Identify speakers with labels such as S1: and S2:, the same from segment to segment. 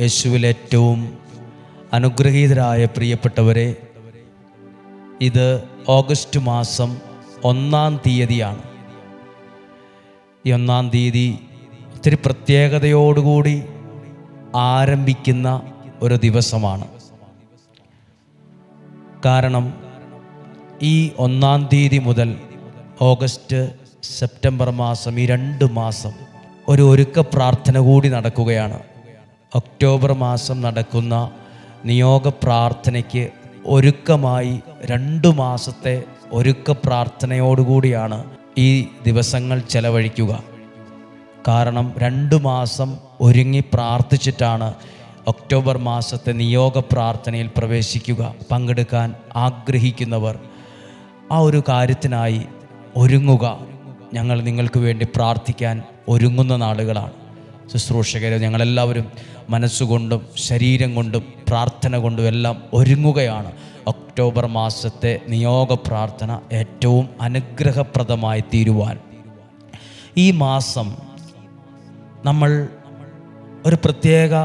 S1: യേശുവിൽ ഏറ്റവും അനുഗ്രഹീതരായ പ്രിയപ്പെട്ടവരെ ഇത് ഓഗസ്റ്റ് മാസം ഒന്നാം തീയതിയാണ്. ഈ ഒന്നാം തീയതി ഒത്തിരി പ്രത്യേകതയോടുകൂടി ആരംഭിക്കുന്ന ഒരു ദിവസമാണ്. കാരണം ഈ ഒന്നാം തീയതി മുതൽ ഓഗസ്റ്റ് സെപ്റ്റംബർ മാസം ഈ രണ്ട് മാസം ഒരു ഒരുക്ക പ്രാർത്ഥന കൂടി നടക്കുകയാണ്. ഒക്ടോബർ മാസം നടക്കുന്ന നിയോഗ പ്രാർത്ഥനയ്ക്ക് ഒരുക്കമായി രണ്ട് മാസത്തെ ഒരുക്ക പ്രാർത്ഥനയോടുകൂടിയാണ് ഈ ദിവസങ്ങൾ ചെലവഴിക്കുക. കാരണം രണ്ട് മാസം ഒരുങ്ങി പ്രാർത്ഥിച്ചിട്ടാണ് ഒക്ടോബർ മാസത്തെ നിയോഗ പ്രാർത്ഥനയിൽ പ്രവേശിക്കുക പങ്കെടുക്കാൻ ആഗ്രഹിക്കുന്നവർ. ആ ഒരു കാര്യത്തിനായി ഒരുങ്ങുക. ഞങ്ങൾ നിങ്ങൾക്ക് വേണ്ടി പ്രാർത്ഥിക്കാൻ ഒരുങ്ങുന്ന നാളുകളാണ്. ശുശ്രൂഷകരെ ഞങ്ങളെല്ലാവരും മനസ്സുകൊണ്ടും ശരീരം കൊണ്ടും പ്രാർത്ഥന കൊണ്ടും എല്ലാം ഒരുങ്ങുകയാണ്. ഒക്ടോബർ മാസത്തെ നിയോഗ പ്രാർത്ഥന ഏറ്റവും അനുഗ്രഹപ്രദമായി തീരുവാൻ. ഈ മാസം നമ്മൾ ഒരു പ്രത്യേക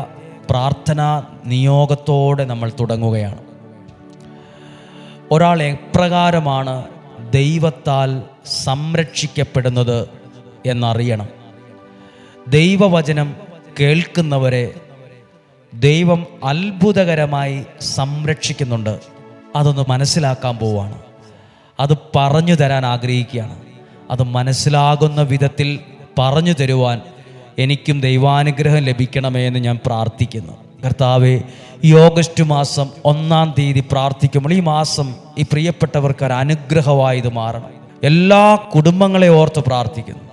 S1: പ്രാർത്ഥനാ നിയോഗത്തോടെ നമ്മൾ തുടങ്ങുകയാണ്. ഒരാൾ എപ്രകാരമാണ് ദൈവത്താൽ സംരക്ഷിക്കപ്പെടുന്നത് എന്നറിയണം. ദൈവവചനം കേൾക്കുന്നവരെ ദൈവം അത്ഭുതകരമായി സംരക്ഷിക്കുന്നുണ്ട്. അതൊന്ന് മനസ്സിലാക്കാൻ പോവാണ്. അത് പറഞ്ഞു തരാൻ ആഗ്രഹിക്കുകയാണ്. അത് മനസ്സിലാകുന്ന വിധത്തിൽ പറഞ്ഞു തരുവാൻ എനിക്കും ദൈവാനുഗ്രഹം ലഭിക്കണമേ എന്ന് ഞാൻ പ്രാർത്ഥിക്കുന്നു. കർത്താവെ ഈ ഓഗസ്റ്റ് മാസം ഒന്നാം തീയതി പ്രാർത്ഥിക്കുമ്പോൾ ഈ മാസം ഈ പ്രിയപ്പെട്ടവർക്ക് ഒരു അനുഗ്രഹമായി ഇത് മാറണം. എല്ലാ കുടുംബങ്ങളെ ഓർത്ത് പ്രാർത്ഥിക്കുന്നു.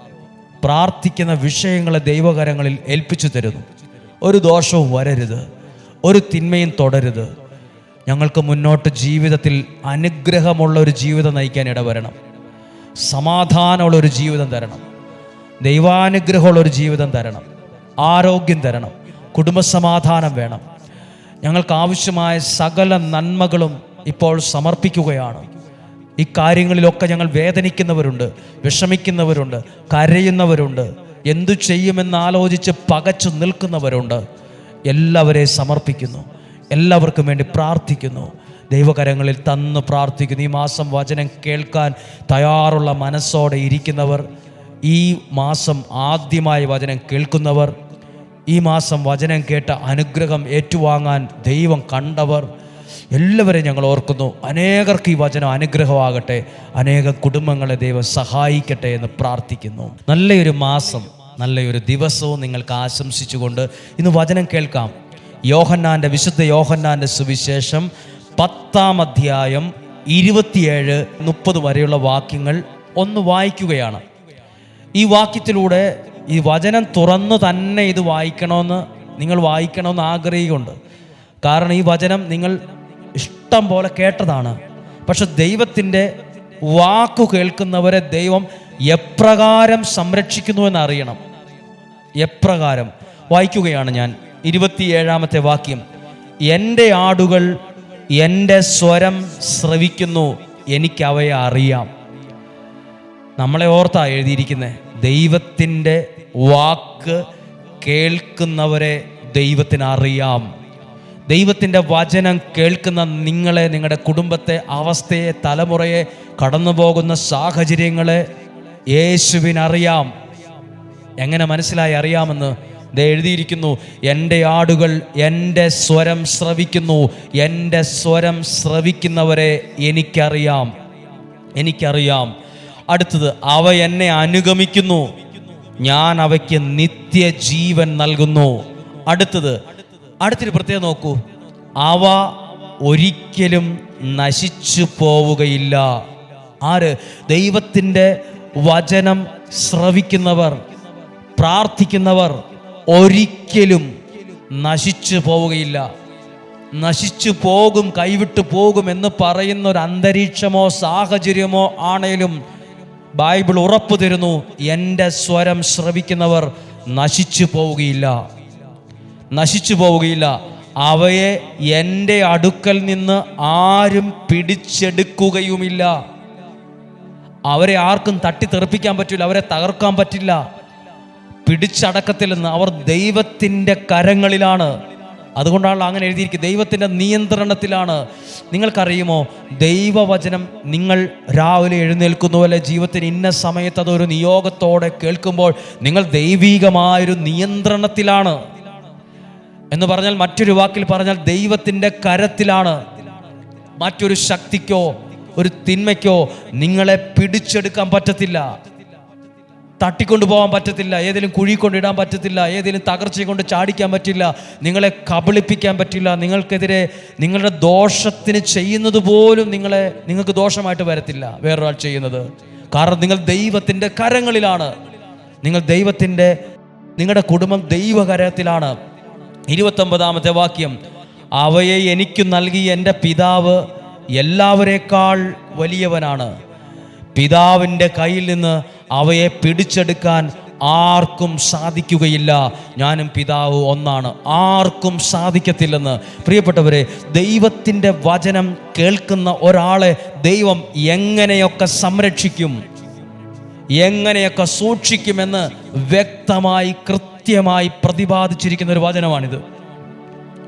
S1: പ്രാർത്ഥിക്കുന്ന വിഷയങ്ങളെ ദൈവകരങ്ങളിൽ ഏൽപ്പിച്ചു തരുന്നു. ഒരു ദോഷവും വരരുത്. ഒരു തിന്മയും തുടരുത്. ഞങ്ങൾക്ക് മുന്നോട്ട് ജീവിതത്തിൽ അനുഗ്രഹമുള്ള ഒരു ജീവിതം നയിക്കാൻ ഇടവരണം. സമാധാനമുള്ള ഒരു ജീവിതം തരണം. ദൈവാനുഗ്രഹമുള്ള ഒരു ജീവിതം തരണം. ആരോഗ്യം തരണം. കുടുംബസമാധാനം വേണം. ഞങ്ങൾക്ക് ആവശ്യമായ സകല നന്മകളും ഇപ്പോൾ സമർപ്പിക്കുകയാണ്. ഈ കാര്യങ്ങളിലൊക്കെ ഞങ്ങൾ വേദനിക്കുന്നവരുണ്ട് വിഷമിക്കുന്നവരുണ്ട് കരയുന്നവരുണ്ട് എന്തു ചെയ്യുമെന്ന് ആലോചിച്ച് പകച്ചു നിൽക്കുന്നവരുണ്ട്. എല്ലാവരെയും സമർപ്പിക്കുന്നു എല്ലാവർക്കും വേണ്ടി പ്രാർത്ഥിക്കുന്നു. ദൈവകരങ്ങളിൽ തന്ന് പ്രാർത്ഥിക്കുന്നു. ഈ മാസം വചനം കേൾക്കാൻ തയ്യാറുള്ള മനസ്സോടെ ഇരിക്കുന്നവർ ഈ മാസം ആദ്യമായി വചനം കേൾക്കുന്നവർ ഈ മാസം വചനം കേട്ട അനുഗ്രഹം ഏറ്റുവാങ്ങാൻ ദൈവം കണ്ടവർ എല്ലാവരെയും ഞങ്ങൾ ഓർക്കുന്നു. അനേകർക്ക് ഈ വചനം അനുഗ്രഹമാകട്ടെ. അനേക കുടുംബങ്ങളെ ദൈവം സഹായിക്കട്ടെ എന്ന് പ്രാർത്ഥിക്കുന്നു. നല്ലൊരു മാസം നല്ലൊരു ദിവസവും നിങ്ങൾക്ക് ആശംസിച്ചുകൊണ്ട് ഇന്ന് വചനം കേൾക്കാം. യോഹന്നാന്റെ വിശുദ്ധ യോഹന്നാന്റെ സുവിശേഷം പത്താം അധ്യായം ഇരുപത്തിയേഴ് മുപ്പത് വരെയുള്ള വാക്യങ്ങൾ ഒന്ന് വായിക്കുകയാണ്. ഈ വാക്യത്തിലൂടെ ഈ വചനം തുറന്നു തന്നെ ഇത് വായിക്കണമെന്ന് നിങ്ങൾ വായിക്കണമെന്ന് ആഗ്രഹിക്കുന്നുണ്ട്. കാരണം ഈ വചനം നിങ്ങൾ ഇഷ്ടം പോലെ കേട്ടതാണ്. പക്ഷെ ദൈവത്തിന്റെ വാക്കു കേൾക്കുന്നവരെ ദൈവം എപ്രകാരം സംരക്ഷിക്കുന്നു എന്നറിയണം. എപ്രകാരം? വായിക്കുകയാണ് ഞാൻ. ഇരുപത്തിയേഴാമത്തെ വാക്യം. എന്റെ ആടുകൾ എന്റെ സ്വരം ശ്രവിക്കുന്നു. എനിക്കവയെ അറിയാം. നമ്മളെ ഓർത്താ എഴുതിയിരിക്കുന്നത് ദൈവത്തിന്റെ വാക്ക് കേൾക്കുന്നവരെ ദൈവത്തിന് അറിയാം. ദൈവത്തിന്റെ വചനം കേൾക്കുന്ന നിങ്ങളെ നിങ്ങളുടെ കുടുംബത്തെ അവസ്ഥയെ തലമുറയെ കടന്നു പോകുന്ന സാഹചര്യങ്ങളെ യേശുവിനറിയാം. എങ്ങനെ മനസ്സിലായി അറിയാമെന്ന് ഇത് എഴുതിയിരിക്കുന്നു എന്റെ ആടുകൾ എന്റെ സ്വരം ശ്രവിക്കുന്നു എന്റെ സ്വരം ശ്രവിക്കുന്നവരെ എനിക്കറിയാം. എനിക്കറിയാം. അടുത്തത് അവ എന്നെ അനുഗമിക്കുന്നു. ഞാൻ അവയ്ക്ക് നിത്യജീവൻ നൽകുന്നു. അടുത്തത് അടുത്തൊരു പ്രത്യേകം നോക്കൂ. അവ ഒരിക്കലും നശിച്ചു പോവുകയില്ല. ആര്? ദൈവത്തിന്റെ വചനം ശ്രവിക്കുന്നവർ പ്രാർത്ഥിക്കുന്നവർ ഒരിക്കലും നശിച്ചു പോവുകയില്ല. നശിച്ചു പോകും കൈവിട്ടു പോകും എന്ന് പറയുന്ന ഒരു അന്തരീക്ഷമോ സാഹചര്യമോ ആണേലും ബൈബിൾ ഉറപ്പു തരുന്നു എന്റെ സ്വരം ശ്രവിക്കുന്നവർ നശിച്ചു പോവുകയില്ല. നശിച്ചു പോവുകയില്ല. അവയെ എന്റെ അടുക്കൽ നിന്ന് ആരും പിടിച്ചെടുക്കുകയുമില്ല. അവരെ ആർക്കും തട്ടിത്തെറിപ്പിക്കാൻ പറ്റില്ല അവരെ തകർക്കാൻ പറ്റില്ല. പിടിച്ചടക്കത്തിൽ നിന്ന് അവർ ദൈവത്തിന്റെ കരങ്ങളിലാണ്. അതുകൊണ്ടാണ് അങ്ങനെ എഴുതിയിരിക്കുന്നത്. ദൈവത്തിന്റെ നിയന്ത്രണത്തിലാണ്. നിങ്ങൾക്കറിയുമോ? ദൈവവചനം നിങ്ങൾ രാവിലെ എഴുന്നേൽക്കുന്ന പോലെ ജീവിതത്തിന് ഇന്ന സമയത്ത് അതൊരു നിയോഗത്തോടെ കേൾക്കുമ്പോൾ നിങ്ങൾ ദൈവീകമായൊരു നിയന്ത്രണത്തിലാണ്. എന്ന് പറഞ്ഞാൽ മറ്റൊരു വാക്കിൽ പറഞ്ഞാൽ ദൈവത്തിന്റെ കരത്തിലാണ്. മറ്റൊരു ശക്തിക്കോ ഒരു തിന്മയ്ക്കോ നിങ്ങളെ പിടിച്ചെടുക്കാൻ പറ്റത്തില്ല. തട്ടിക്കൊണ്ടുപോകാൻ പറ്റത്തില്ല. ഏതെങ്കിലും കുഴി കൊണ്ടിടാൻ പറ്റത്തില്ല. ഏതെങ്കിലും തകർച്ച കൊണ്ട് ചാടിക്കാൻ പറ്റില്ല. നിങ്ങളെ കബളിപ്പിക്കാൻ പറ്റില്ല. നിങ്ങൾക്കെതിരെ നിങ്ങളുടെ ദോഷത്തിന് ചെയ്യുന്നത് പോലും നിങ്ങളെ നിങ്ങൾക്ക് ദോഷമായിട്ട് വരത്തില്ല വേറൊരാൾ ചെയ്യുന്നത്. കാരണം നിങ്ങൾ ദൈവത്തിന്റെ കരങ്ങളിലാണ്. നിങ്ങൾ ദൈവത്തിന്റെ നിങ്ങളുടെ കുടുംബം ദൈവകരത്തിലാണ്. ഇരുപത്തൊമ്പതാമത്തെ വാക്യം അവയെ എനിക്ക് നൽകി എന്റെ പിതാവ് എല്ലാവരേക്കാൾ വലിയവനാണ്. പിതാവിന്റെ കയ്യിൽ നിന്ന് അവയെ പിടിച്ചെടുക്കാൻ ആർക്കും സാധിക്കുകയില്ല. ഞാനും പിതാവ് ഒന്നാണ്. ആർക്കും സാധിക്കത്തില്ലെന്ന്. പ്രിയപ്പെട്ടവരെ ദൈവത്തിന്റെ വചനം കേൾക്കുന്ന ഒരാളെ ദൈവം എങ്ങനെയൊക്കെ സംരക്ഷിക്കും എങ്ങനെയൊക്കെ സൂക്ഷിക്കുമെന്ന് വ്യക്തമായി കൃത്യമായി പ്രതിപാദിച്ചിരിക്കുന്ന ഒരു വചനമാണിത്.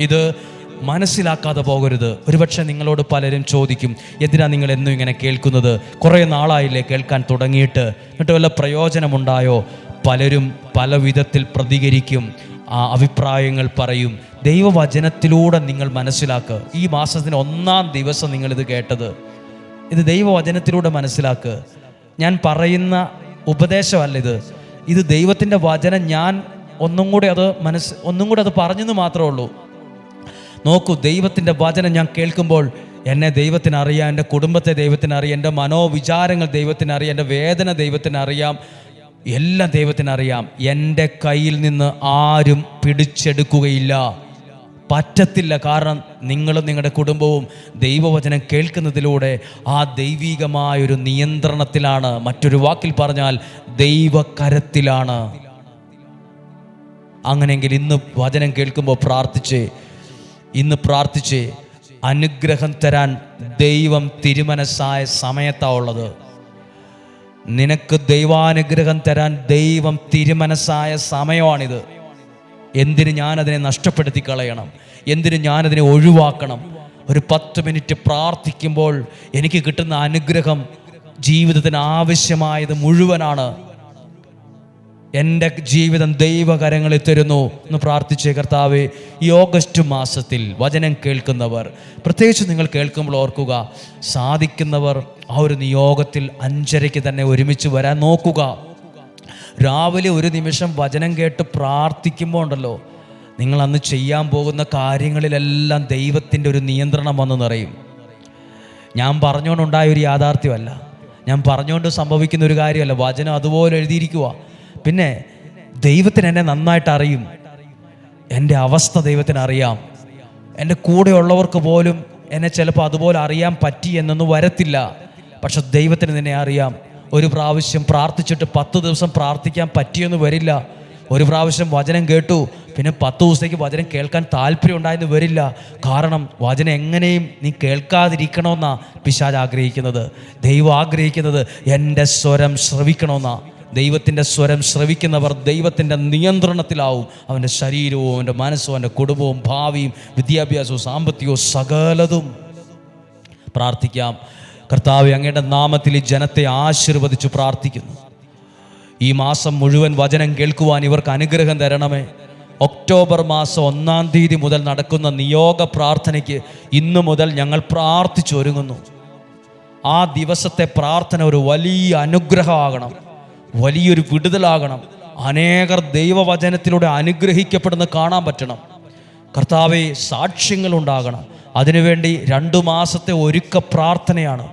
S1: ഇത് മനസ്സിലാക്കാതെ പോകരുത്. ഒരുപക്ഷെ നിങ്ങളോട് പലരും ചോദിക്കും എന്തിനാ നിങ്ങൾ എന്നും ഇങ്ങനെ കേൾക്കുന്നത്? കുറേ നാളായില്ലേ കേൾക്കാൻ തുടങ്ങിയിട്ട്. എന്നിട്ട് വല്ല പ്രയോജനമുണ്ടായോ? പലരും പല വിധത്തിൽ പ്രതികരിക്കും ആ അഭിപ്രായങ്ങൾ പറയും. ദൈവവചനത്തിലൂടെ നിങ്ങൾ മനസ്സിലാക്കുക. ഈ മാസത്തിന് ഒന്നാം ദിവസം നിങ്ങളിത് കേട്ടത്. ഇത് ദൈവവചനത്തിലൂടെ മനസ്സിലാക്കുക. ഞാൻ പറയുന്ന ഉപദേശമല്ല ഇത്. ഇത് ദൈവത്തിന്റെ വചനം ഞാൻ ഒന്നും കൂടി അത് മനസ്സ് ഒന്നും കൂടി അത് പറഞ്ഞെന്ന് മാത്രമേ ഉള്ളൂ. നോക്കൂ ദൈവത്തിന്റെ വചനം ഞാൻ കേൾക്കുമ്പോൾ എന്നെ ദൈവത്തിന് അറിയാം എന്റെ കുടുംബത്തെ ദൈവത്തിന് അറിയാം എന്റെ മനോവിചാരങ്ങൾ ദൈവത്തിന് അറിയാം എന്റെ വേദന ദൈവത്തിന് അറിയാം എല്ലാം ദൈവത്തിന് അറിയാം. എന്റെ കയ്യിൽ നിന്ന് ആരും പിടിച്ചെടുക്കുകയില്ല. പറ്റത്തില്ല കാരണം നിങ്ങളും നിങ്ങളുടെ കുടുംബവും ദൈവവചനം കേൾക്കുന്നതിലൂടെ ആ ദൈവികമായൊരു നിയന്ത്രണത്തിലാണ്. മറ്റൊരു വാക്കിൽ പറഞ്ഞാൽ ദൈവകരത്തിലാണ്. അങ്ങനെയെങ്കിൽ ഇന്ന് വചനം കേൾക്കുമ്പോൾ പ്രാർത്ഥിച്ച് ഇന്ന് പ്രാർത്ഥിച്ച് അനുഗ്രഹം തരാൻ ദൈവം തിരുമനസ്സായ സമയത്താ ഉള്ളത്. നിനക്ക് ദൈവാനുഗ്രഹം തരാൻ ദൈവം തിരുമനസ്സായ സമയമാണിത്. എന്തിന് ഞാനതിനെ നഷ്ടപ്പെടുത്തി കളയണം എന്തിന് ഞാനതിനെ ഒഴിവാക്കണം? ഒരു പത്ത് മിനിറ്റ് പ്രാർത്ഥിക്കുമ്പോൾ എനിക്ക് കിട്ടുന്ന അനുഗ്രഹം ജീവിതത്തിന് ആവശ്യമായത് മുഴുവനാണ്. എന്റെ ജീവിതം ദൈവകരങ്ങളിൽ തരുന്നു എന്ന് പ്രാർത്ഥിച്ച കർത്താവ് ഈ ഓഗസ്റ്റ് മാസത്തിൽ വചനം കേൾക്കുന്നവർ പ്രത്യേകിച്ച് നിങ്ങൾ കേൾക്കുമ്പോൾ ഓർക്കുക സാധിക്കുന്നവർ ആ ഒരു നിയോഗത്തിൽ അഞ്ചരയ്ക്ക് തന്നെ ഒരുമിച്ച് വരാൻ നോക്കുക. രാവിലെ ഒരു നിമിഷം വചനം കേട്ട് പ്രാർത്ഥിക്കുമ്പോൾ ഉണ്ടല്ലോ നിങ്ങൾ അന്ന് ചെയ്യാൻ പോകുന്ന കാര്യങ്ങളിലെല്ലാം ദൈവത്തിന്റെ ഒരു നിയന്ത്രണം വന്നു നിറയും. ഞാൻ പറഞ്ഞുകൊണ്ടുണ്ടായ ഒരു യാഥാർത്ഥ്യമല്ല. ഞാൻ പറഞ്ഞുകൊണ്ട് സംഭവിക്കുന്ന ഒരു കാര്യമല്ല. വചനം അതുപോലെ എഴുതിയിരിക്കുക പിന്നെ ദൈവത്തിന് എന്നെ നന്നായിട്ട് അറിയും. എന്റെ അവസ്ഥ ദൈവത്തിന് അറിയാം. എന്റെ കൂടെയുള്ളവർക്ക് പോലും എന്നെ ചിലപ്പോൾ അതുപോലെ അറിയാൻ പറ്റി എന്നൊന്നും വരത്തില്ല. പക്ഷെ ദൈവത്തിന് നിന്നെ അറിയാം. ഒരു പ്രാവശ്യം പ്രാർത്ഥിച്ചിട്ട് പത്ത് ദിവസം പ്രാർത്ഥിക്കാൻ പറ്റിയെന്ന് വരില്ല. ഒരു പ്രാവശ്യം വചനം കേട്ടു. പിന്നെ പത്ത് ദിവസത്തേക്ക് വചനം കേൾക്കാൻ താല്പര്യം ഉണ്ടായെന്ന് വരില്ല. കാരണം വചനം എങ്ങനെയും നീ കേൾക്കാതിരിക്കണമെന്നാണ് പിശാജ് ആഗ്രഹിക്കുന്നത്. ദൈവം ആഗ്രഹിക്കുന്നത് എന്റെ സ്വരം ശ്രവിക്കണമെന്നാ. ദൈവത്തിന്റെ സ്വരം ശ്രവിക്കുന്നവർ ദൈവത്തിന്റെ നിയന്ത്രണത്തിലാവും. അവന്റെ ശരീരവും അവന്റെ മനസ്സും അവന്റെ കുടുംബവും ഭാവിയും വിദ്യാഭ്യാസവും സാമ്പത്തികവും സകലതും. പ്രാർത്ഥിക്കാം. കർത്താവ് അങ്ങയുടെ നാമത്തിൽ ഈ ജനത്തെ ആശീർവദിച്ച് പ്രാർത്ഥിക്കുന്നു. ഈ മാസം മുഴുവൻ വചനം കേൾക്കുവാൻ ഇവർക്ക് അനുഗ്രഹം തരണമേ. ഒക്ടോബർ മാസം ഒന്നാം തീയതി മുതൽ നടക്കുന്ന നിയോഗ പ്രാർത്ഥനയ്ക്ക് ഇന്നു മുതൽ ഞങ്ങൾ പ്രാർത്ഥിച്ചൊരുങ്ങുന്നു. ആ ദിവസത്തെ പ്രാർത്ഥന ഒരു വലിയ അനുഗ്രഹമാകണം. വലിയൊരു വിടുതലാകണം. അനേകർ ദൈവവചനത്തിലൂടെ അനുഗ്രഹിക്കപ്പെടുന്ന കാണാൻ പറ്റണം. കർത്താവെ സാക്ഷ്യങ്ങൾ ഉണ്ടാകണം. അതിനുവേണ്ടി രണ്ടു മാസത്തെ ഒരുക്ക പ്രാർത്ഥനയാണ്.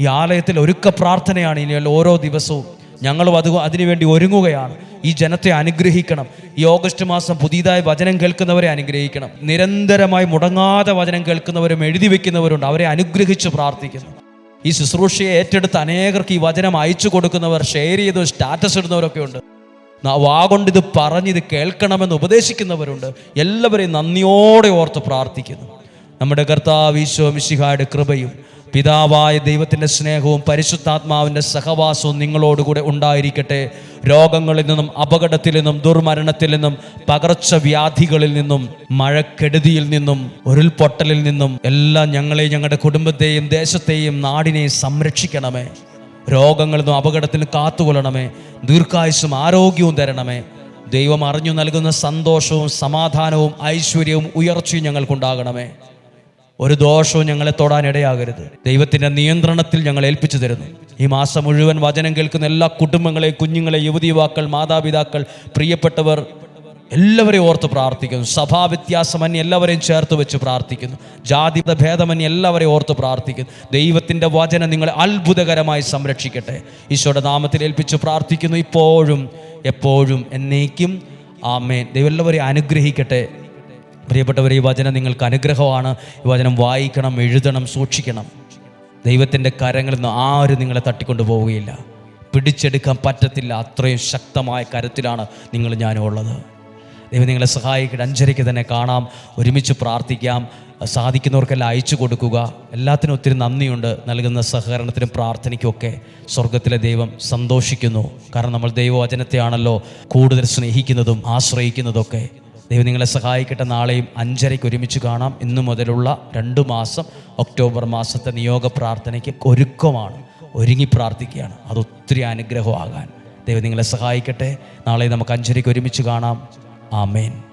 S1: ഈ ആലയത്തിൽ ഒരുക്ക പ്രാർത്ഥനയാണ് ഇനി ഓരോ ദിവസവും. ഞങ്ങളും അത് അതിനുവേണ്ടി ഒരുങ്ങുകയാണ്. ഈ ജനത്തെ അനുഗ്രഹിക്കണം. ഈ ഓഗസ്റ്റ് മാസം പുതിയതായി വചനം കേൾക്കുന്നവരെ അനുഗ്രഹിക്കണം. നിരന്തരമായി മുടങ്ങാതെ വചനം കേൾക്കുന്നവരും എഴുതി വെക്കുന്നവരുണ്ട് അവരെ അനുഗ്രഹിച്ച് പ്രാർത്ഥിക്കുന്നു. ഈ ശുശ്രൂഷയെ ഏറ്റെടുത്ത് അനേകർക്ക് ഈ വചനം അയച്ചു കൊടുക്കുന്നവർ ഷെയർ ചെയ്ത് സ്റ്റാറ്റസ് ഇടുന്നവരൊക്കെ ഉണ്ട്. ന- വാ കൊണ്ട് ഇത് പറഞ്ഞ് ഇത് കേൾക്കണമെന്ന് ഉപദേശിക്കുന്നവരുണ്ട്. എല്ലാവരെയും നന്ദിയോടെ ഓർത്ത് പ്രാർത്ഥിക്കുന്നു. നമ്മുടെ കർത്താവ് ഈശോ മിശിഹായുടെ കൃപയും പിതാവായ ദൈവത്തിന്റെ സ്നേഹവും പരിശുദ്ധാത്മാവിന്റെ സഹവാസവും നിങ്ങളോടുകൂടെ ഉണ്ടായിരിക്കട്ടെ. രോഗങ്ങളിൽ നിന്നും അപകടത്തിൽ നിന്നും ദുർമരണത്തിൽ നിന്നും പകർച്ചവ്യാധികളിൽ നിന്നും മഴക്കെടുതിയിൽ നിന്നും ഉരുൾപൊട്ടലിൽ നിന്നും എല്ലാം ഞങ്ങളെയും ഞങ്ങളുടെ കുടുംബത്തെയും ദേശത്തെയും നാടിനെയും സംരക്ഷിക്കണമേ. രോഗങ്ങളിൽ നിന്നും അപകടത്തിൽ കാത്തുകൊള്ളണമേ. ദീർഘായുസും ആരോഗ്യവും തരണമേ. ദൈവം അറിഞ്ഞു നൽകുന്ന സന്തോഷവും സമാധാനവും ഐശ്വര്യവും ഉയർച്ചയും ഞങ്ങൾക്കുണ്ടാകണമേ. ഒരു ദോഷവും ഞങ്ങളെ തൊടാൻ ഇടയാകരുത്. ദൈവത്തിന്റെ നിയന്ത്രണത്തിൽ ഞങ്ങൾ ഏൽപ്പിച്ചു തരുന്നു. ഈ മാസം മുഴുവൻ വചനം കേൾക്കുന്ന എല്ലാ കുടുംബങ്ങളെ കുഞ്ഞുങ്ങളെ യുവതി യുവാക്കൾ മാതാപിതാക്കൾ പ്രിയപ്പെട്ടവർ എല്ലാവരെയും ഓർത്ത് പ്രാർത്ഥിക്കുന്നു. സഭാവ്യത്യാസമന്യ എല്ലാവരെയും ചേർത്ത് വെച്ച് പ്രാർത്ഥിക്കുന്നു. ജാതി ഭേദമന്യ എല്ലാവരെയും ഓർത്ത് പ്രാർത്ഥിക്കുന്നു. ദൈവത്തിന്റെ വചനം നിങ്ങളെ അത്ഭുതകരമായി സംരക്ഷിക്കട്ടെ. ഈശോയുടെ നാമത്തിൽ ഏൽപ്പിച്ച് പ്രാർത്ഥിക്കുന്നു. ഇപ്പോഴും എപ്പോഴും എന്നേക്കും ആമേൻ. ദൈവം എല്ലാവരെയും അനുഗ്രഹിക്കട്ടെ. പ്രിയപ്പെട്ടവർ ഈ വചനം നിങ്ങൾക്ക് അനുഗ്രഹമാണ്. ഈ വചനം വായിക്കണം എഴുതണം സൂക്ഷിക്കണം. ദൈവത്തിന്റെ കരങ്ങളിൽ നിന്ന് ആരും നിങ്ങളെ തട്ടിക്കൊണ്ടു പോവുകയില്ല. പിടിച്ചെടുക്കാൻ പറ്റത്തില്ല. അത്രയും ശക്തമായ കരത്തിലാണ് നിങ്ങൾ ഞാനും ഉള്ളത് ദൈവം നിങ്ങളെ സഹായിക്കട്ടെ. അഞ്ചരയ്ക്ക് തന്നെ കാണാം. ഒരുമിച്ച് പ്രാർത്ഥിക്കാം. സാധിക്കുന്നവർക്കെല്ലാം അയച്ചു കൊടുക്കുക. എല്ലാത്തിനും ഒത്തിരി നന്ദിയുണ്ട്. നൽകുന്ന സഹകരണത്തിനും പ്രാർത്ഥനയ്ക്കുമൊക്കെ സ്വർഗത്തിലെ ദൈവം സന്തോഷിക്കുന്നു. കാരണം നമ്മൾ ദൈവവചനത്തെയാണല്ലോ കൂടുതൽ സ്നേഹിക്കുന്നതും ആശ്രയിക്കുന്നതൊക്കെ. ദൈവം നിങ്ങളെ സഹായിക്കട്ടെ. നാളെയും അഞ്ചരയ്ക്ക് ഒരുമിച്ച് കാണാം. ഇന്നു മുതലുള്ള രണ്ട് മാസം ഒക്ടോബർ മാസത്തെ നിയോഗ പ്രാർത്ഥനയ്ക്ക് ഒരുക്കമാണ്. ഒരുങ്ങി പ്രാർത്ഥിക്കുകയാണ്. അത് ഒത്തിരി അനുഗ്രഹമാകാൻ. ദൈവം നിങ്ങളെ സഹായിക്കട്ടെ. നാളെ നമുക്ക് അഞ്ചരയ്ക്ക് ഒരുമിച്ച് കാണാം. ആമേൻ.